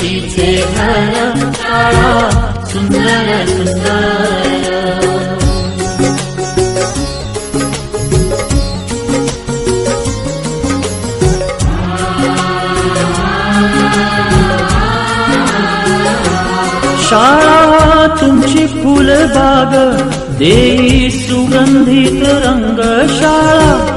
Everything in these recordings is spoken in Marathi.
सरस्वतीचे घर शाळा सुंदर सुंदर. शाळा तुमची फुलबाग देई सुगंधित रंग शाळा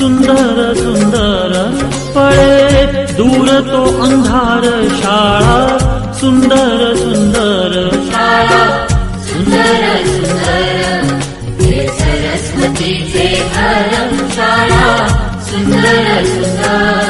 सुंदर सुंदर पळे दूर तो अंधार शाळा सुंदर सुंदर शाळा सुंदर सुंदर हे सरस्वतीचे घर शाळा सुंदर सुंदर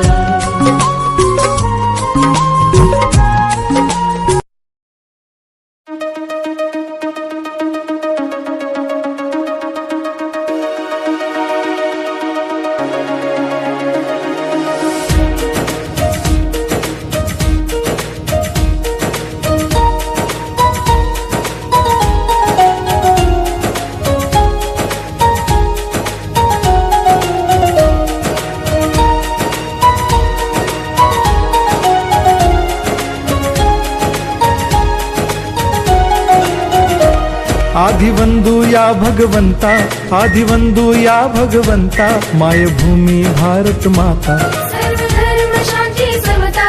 या भगवंता आदिवंदू या भगवंता मायभूमी भारत माता। सर्वधर्म शांती समता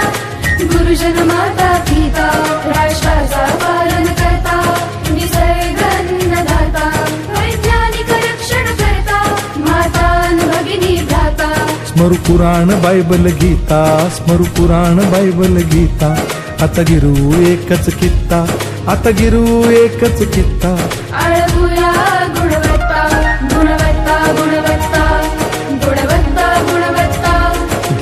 गुरुजन माता पिता राष्ट्राचा पालन करता निसर्गन्नदाता वैज्ञानिक रक्षण करता माता न भगिनी भ्राता। स्मरु पुराण बायबल गीता स्मरु पुराण बायबल गीता। आता गिरू एकच कित्ता आता गिरू एकच कित्ता।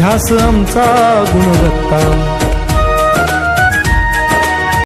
ध्यास आमचा गुणवत्ता.